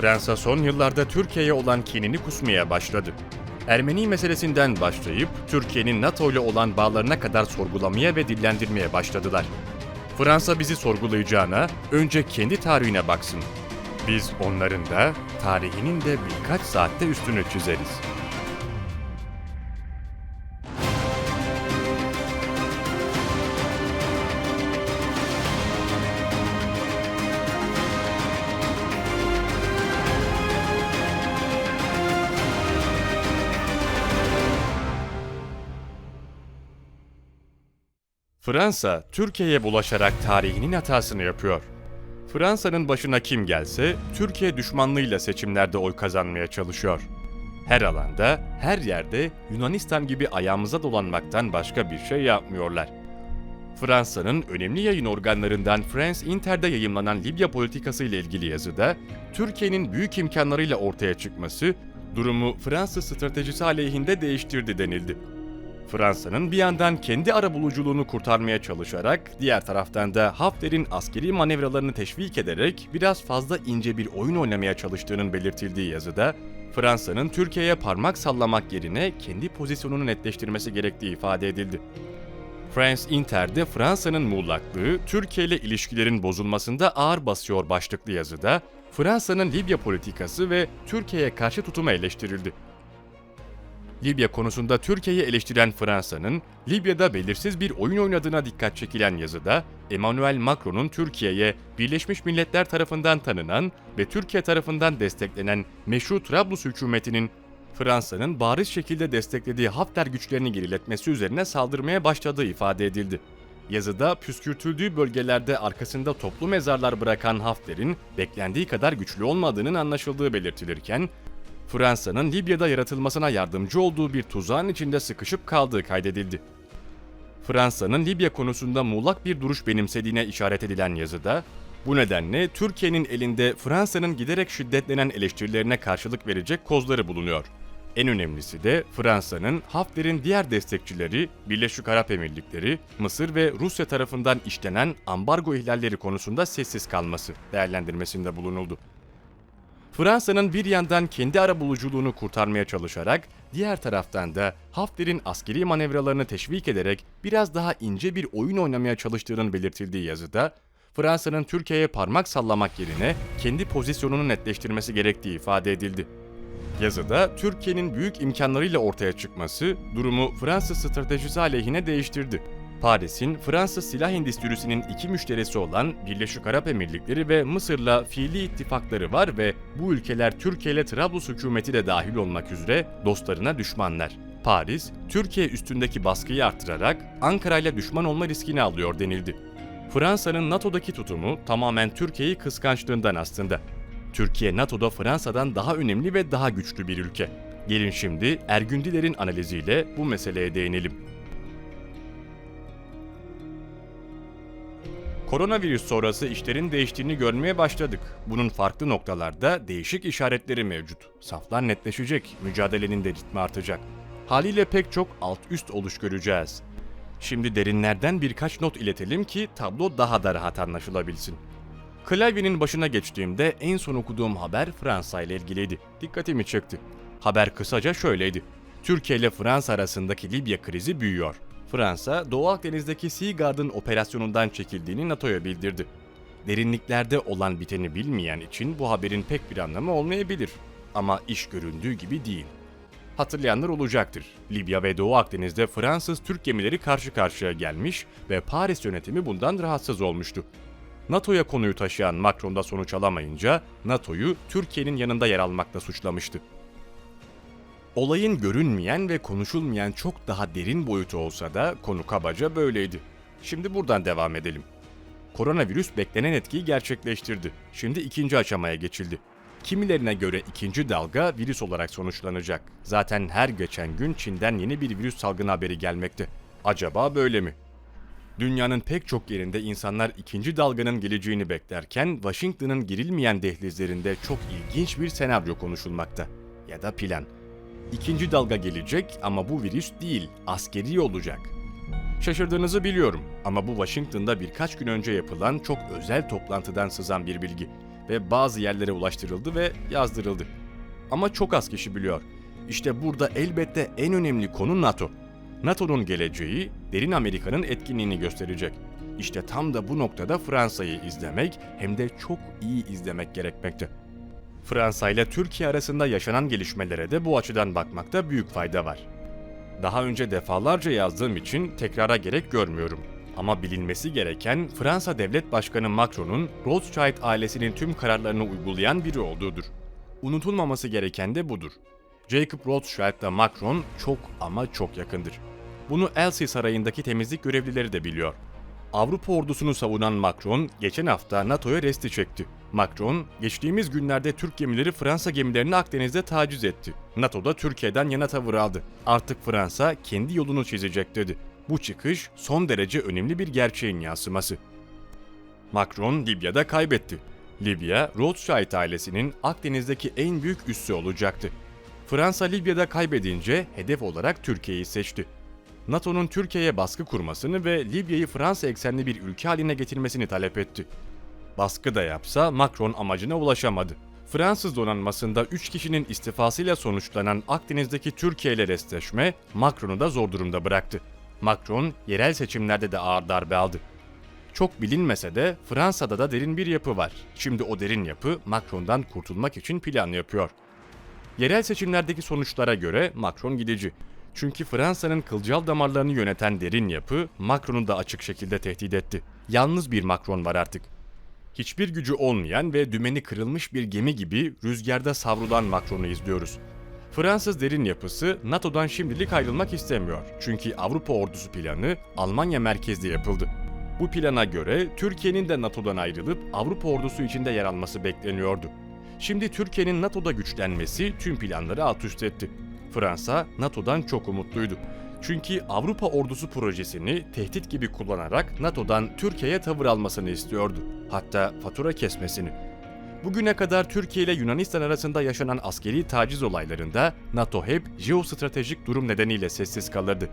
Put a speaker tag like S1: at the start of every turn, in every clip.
S1: Fransa son yıllarda Türkiye'ye olan kinini kusmaya başladı. Ermeni meselesinden başlayıp Türkiye'nin NATO ile olan bağlarına kadar sorgulamaya ve dillendirmeye başladılar. Fransa bizi sorgulayacağına önce kendi tarihine baksın. Biz onların da tarihinin de birkaç saatte üstünü çizeriz. Fransa, Türkiye'ye bulaşarak tarihinin hatasını yapıyor. Fransa'nın başına kim gelse, Türkiye düşmanlığıyla seçimlerde oy kazanmaya çalışıyor. Her alanda, her yerde Yunanistan gibi ayağımıza dolanmaktan başka bir şey yapmıyorlar. Fransa'nın önemli yayın organlarından France Inter'de yayımlanan Libya politikası ile ilgili yazıda, Türkiye'nin büyük imkanlarıyla ortaya çıkması, durumu Fransız stratejisi aleyhinde değiştirdi denildi. Fransa'nın bir yandan kendi arabuluculuğunu kurtarmaya çalışarak, diğer taraftan da Hafter'in askeri manevralarını teşvik ederek biraz fazla ince bir oyun oynamaya çalıştığının belirtildiği yazıda, Fransa'nın Türkiye'ye parmak sallamak yerine kendi pozisyonunu netleştirmesi gerektiği ifade edildi. France Inter'de Fransa'nın muğlaklığı Türkiye ile ilişkilerin bozulmasında ağır basıyor başlıklı yazıda, Fransa'nın Libya politikası ve Türkiye'ye karşı tutumu eleştirildi. Libya konusunda Türkiye'yi eleştiren Fransa'nın Libya'da belirsiz bir oyun oynadığına dikkat çekilen yazıda Emmanuel Macron'un Türkiye'ye Birleşmiş Milletler tarafından tanınan ve Türkiye tarafından desteklenen meşru Trablus hükümetinin Fransa'nın bariz şekilde desteklediği Hafter güçlerini geriletmesi üzerine saldırmaya başladığı ifade edildi. Yazıda püskürtüldüğü bölgelerde arkasında toplu mezarlar bırakan Hafter'in beklendiği kadar güçlü olmadığının anlaşıldığı belirtilirken, Fransa'nın Libya'da yaratılmasına yardımcı olduğu bir tuzağın içinde sıkışıp kaldığı kaydedildi. Fransa'nın Libya konusunda muğlak bir duruş benimsediğine işaret edilen yazıda, bu nedenle Türkiye'nin elinde Fransa'nın giderek şiddetlenen eleştirilerine karşılık verecek kozları bulunuyor. En önemlisi de Fransa'nın Hafter'in diğer destekçileri Birleşik Arap Emirlikleri, Mısır ve Rusya tarafından işlenen ambargo ihlalleri konusunda sessiz kalması değerlendirmesinde bulunuldu. Fransa'nın bir yandan kendi arabuluculuğunu kurtarmaya çalışarak, diğer taraftan da Hafter'in askeri manevralarını teşvik ederek biraz daha ince bir oyun oynamaya çalıştığının belirtildiği yazıda, Fransa'nın Türkiye'ye parmak sallamak yerine kendi pozisyonunu netleştirmesi gerektiği ifade edildi. Yazıda Türkiye'nin büyük imkanlarıyla ortaya çıkması durumu Fransız stratejisi aleyhine değiştirdi. Paris'in Fransız silah endüstrisinin iki müşterisi olan Birleşik Arap Emirlikleri ve Mısır'la fiili ittifakları var ve bu ülkeler Türkiye ile Trablus hükümeti de dahil olmak üzere dostlarına düşmanlar. Paris, Türkiye üstündeki baskıyı artırarak Ankara ile düşman olma riskini alıyor denildi. Fransa'nın NATO'daki tutumu tamamen Türkiye'yi kıskançlığından aslında. Türkiye NATO'da Fransa'dan daha önemli ve daha güçlü bir ülke. Gelin şimdi Ergün Diler'in analiziyle bu meseleye değinelim. Koronavirüs sonrası işlerin değiştiğini görmeye başladık. Bunun farklı noktalarda değişik işaretleri mevcut. Saflar netleşecek, mücadelenin de ritmi artacak. Haliyle pek çok alt üst oluş göreceğiz. Şimdi derinlerden birkaç not iletelim ki tablo daha da rahat anlaşılabilsin. Klavyenin başına geçtiğimde en son okuduğum haber Fransa ile ilgiliydi. Dikkatimi çekti. Haber kısaca şöyleydi. Türkiye ile Fransa arasındaki Libya krizi büyüyor. Fransa, Doğu Akdeniz'deki Sea Guard'ın operasyonundan çekildiğini NATO'ya bildirdi. Derinliklerde olan biteni bilmeyen için bu haberin pek bir anlamı olmayabilir. Ama iş göründüğü gibi değil. Hatırlayanlar olacaktır. Libya ve Doğu Akdeniz'de Fransız Türk gemileri karşı karşıya gelmiş ve Paris yönetimi bundan rahatsız olmuştu. NATO'ya konuyu taşıyan Macron da sonuç alamayınca NATO'yu Türkiye'nin yanında yer almakla suçlamıştı. Olayın görünmeyen ve konuşulmayan çok daha derin boyutu olsa da konu kabaca böyleydi. Şimdi buradan devam edelim. Koronavirüs beklenen etkiyi gerçekleştirdi. Şimdi ikinci aşamaya geçildi. Kimilerine göre ikinci dalga virüs olarak sonuçlanacak. Zaten her geçen gün Çin'den yeni bir virüs salgını haberi gelmekte. Acaba böyle mi? Dünyanın pek çok yerinde insanlar ikinci dalganın geleceğini beklerken Washington'ın girilmeyen dehlizlerinde çok ilginç bir senaryo konuşulmakta. Ya da plan. İkinci dalga gelecek ama bu virüs değil, askeri olacak. Şaşırdığınızı biliyorum ama bu Washington'da birkaç gün önce yapılan çok özel toplantıdan sızan bir bilgi. ve bazı yerlere ulaştırıldı ve yazdırıldı. Ama çok az kişi biliyor. İşte burada elbette en önemli konu NATO. NATO'nun geleceği derin Amerika'nın etkinliğini gösterecek. İşte tam da bu noktada Fransa'yı izlemek hem de çok iyi izlemek gerekmekte. Fransa ile Türkiye arasında yaşanan gelişmelere de bu açıdan bakmakta büyük fayda var. Daha önce defalarca yazdığım için tekrara gerek görmüyorum. Ama bilinmesi gereken Fransa Devlet Başkanı Macron'un Rothschild ailesinin tüm kararlarını uygulayan biri olduğudur. Unutulmaması gereken de budur. Jacob Rothschild ile Macron çok ama çok yakındır. Bunu Elsie Sarayı'ndaki temizlik görevlileri de biliyor. Avrupa ordusunu savunan Macron geçen hafta NATO'ya resti çekti. Macron, geçtiğimiz günlerde Türk gemileri Fransa gemilerini Akdeniz'de taciz etti. NATO da Türkiye'den yana tavır aldı. Artık Fransa kendi yolunu çizecek dedi. Bu çıkış son derece önemli bir gerçeğin yansıması. Macron Libya'da kaybetti. Libya, Rothschild ailesinin Akdeniz'deki en büyük üssü olacaktı. Fransa Libya'da kaybedince hedef olarak Türkiye'yi seçti. NATO'nun Türkiye'ye baskı kurmasını ve Libya'yı Fransa eksenli bir ülke haline getirmesini talep etti. Baskı da yapsa Macron amacına ulaşamadı. Fransız donanmasında 3 kişinin istifasıyla sonuçlanan Akdeniz'deki Türkiye ile restleşme Macron'u da zor durumda bıraktı. Macron yerel seçimlerde de ağır darbe aldı. Çok bilinmese de Fransa'da da derin bir yapı var. Şimdi o derin yapı Macron'dan kurtulmak için plan yapıyor. Yerel seçimlerdeki sonuçlara göre Macron gidici. Çünkü Fransa'nın kılcal damarlarını yöneten derin yapı Macron'u da açık şekilde tehdit etti. Yalnız bir Macron var artık. Hiçbir gücü olmayan ve dümeni kırılmış bir gemi gibi rüzgarda savrulan Macron'u izliyoruz. Fransız derin yapısı NATO'dan şimdilik ayrılmak istemiyor. Çünkü Avrupa ordusu planı Almanya merkezli yapıldı. Bu plana göre Türkiye'nin de NATO'dan ayrılıp Avrupa ordusu içinde yer alması bekleniyordu. Şimdi Türkiye'nin NATO'da güçlenmesi tüm planları alt üst etti. Fransa NATO'dan çok umutluydu. Çünkü Avrupa ordusu projesini tehdit gibi kullanarak NATO'dan Türkiye'ye tavır almasını istiyordu. Hatta fatura kesmesini. Bugüne kadar Türkiye ile Yunanistan arasında yaşanan askeri taciz olaylarında NATO hep jeostratejik durum nedeniyle sessiz kalırdı.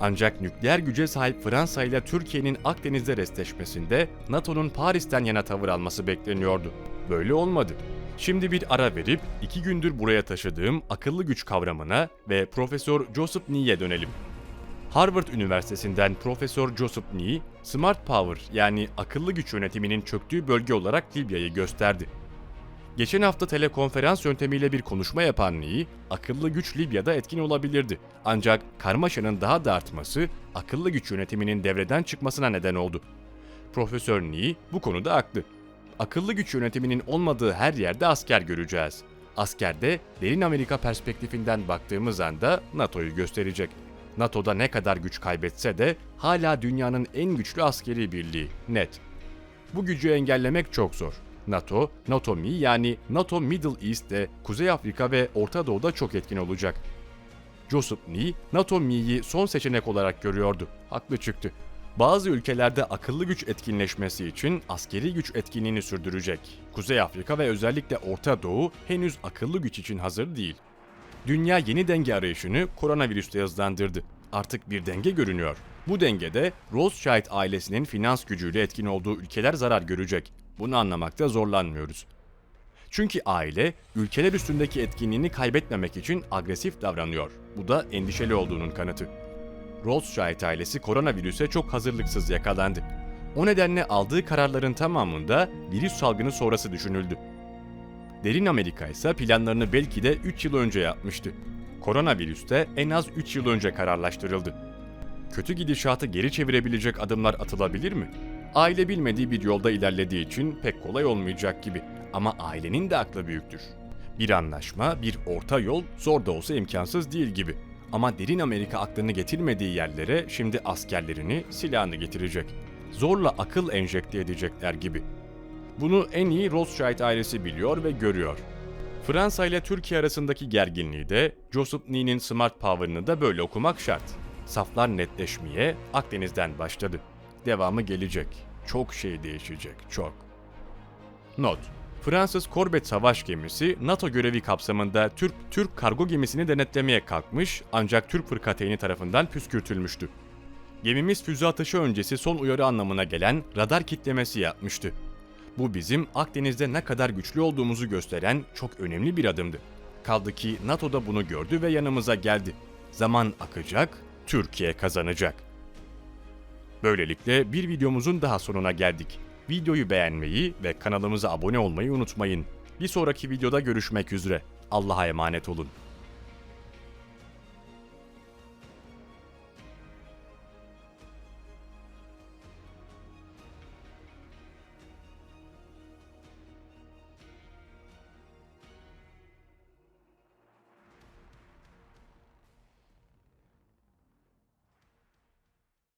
S1: Ancak nükleer güce sahip Fransa ile Türkiye'nin Akdeniz'de restleşmesinde NATO'nun Paris'ten yana tavır alması bekleniyordu. Böyle olmadı. Şimdi bir ara verip iki gündür buraya taşıdığım akıllı güç kavramına ve Profesör Joseph Nee'ye dönelim. Harvard Üniversitesi'nden Profesör Joseph Nee, Smart Power yani akıllı güç yönetiminin çöktüğü bölge olarak Libya'yı gösterdi. Geçen hafta telekonferans yöntemiyle bir konuşma yapan Nee, akıllı güç Libya'da etkin olabilirdi. Ancak karmaşanın daha da artması akıllı güç yönetiminin devreden çıkmasına neden oldu. Profesör Nee bu konuda haklı. Akıllı güç yönetiminin olmadığı her yerde asker göreceğiz. Askerde derin Amerika perspektifinden baktığımız anda NATO'yu gösterecek. NATO'da ne kadar güç kaybetse de hala dünyanın en güçlü askeri birliği, net. Bu gücü engellemek çok zor. NATO, NATO Mi yani NATO Middle East'te, Kuzey Afrika ve Orta Doğu'da çok etkin olacak. Joseph Nee, NATO Mi'yi son seçenek olarak görüyordu. Haklı çıktı. Bazı ülkelerde akıllı güç etkinleşmesi için askeri güç etkinliğini sürdürecek. Kuzey Afrika ve özellikle Orta Doğu henüz akıllı güç için hazır değil. Dünya yeni denge arayışını koronavirüste hızlandırdı. Artık bir denge görünüyor. Bu dengede Rothschild ailesinin finans gücüyle etkin olduğu ülkeler zarar görecek. Bunu anlamakta zorlanmıyoruz. Çünkü aile ülkeler üstündeki etkinliğini kaybetmemek için agresif davranıyor. Bu da endişeli olduğunun kanıtı. Rothschild ailesi koronavirüse çok hazırlıksız yakalandı. O nedenle aldığı kararların tamamında virüs salgını sonrası düşünüldü. Derin Amerika ise planlarını belki de 3 yıl önce yapmıştı. Koronavirüs de en az 3 yıl önce kararlaştırıldı. Kötü gidişatı geri çevirebilecek adımlar atılabilir mi? Aile bilmediği bir yolda ilerlediği için pek kolay olmayacak gibi. Ama ailenin de aklı büyüktür. Bir anlaşma, bir orta yol zor da olsa imkansız değil gibi. Ama derin Amerika aklını getirmediği yerlere şimdi askerlerini, silahını getirecek. Zorla akıl enjekte edecekler gibi. Bunu en iyi Rothschild ailesi biliyor ve görüyor. Fransa ile Türkiye arasındaki gerginliği de Joseph Nee'nin Smart Power'ını da böyle okumak şart. Saflar netleşmeye Akdeniz'den başladı. Devamı gelecek. Çok şey değişecek, çok. Not Fransız Korvet savaş gemisi NATO görevi kapsamında Türk Türk kargo gemisini denetlemeye kalkmış ancak Türk fırkateyni tarafından püskürtülmüştü. Gemimiz füze atışı öncesi son uyarı anlamına gelen radar kitlemesi yapmıştı. Bu bizim Akdeniz'de ne kadar güçlü olduğumuzu gösteren çok önemli bir adımdı. Kaldı ki NATO da bunu gördü ve yanımıza geldi. Zaman akacak, Türkiye kazanacak. Böylelikle bir videomuzun daha sonuna geldik. Videoyu beğenmeyi ve kanalımıza abone olmayı unutmayın. Bir sonraki videoda görüşmek üzere. Allah'a emanet olun.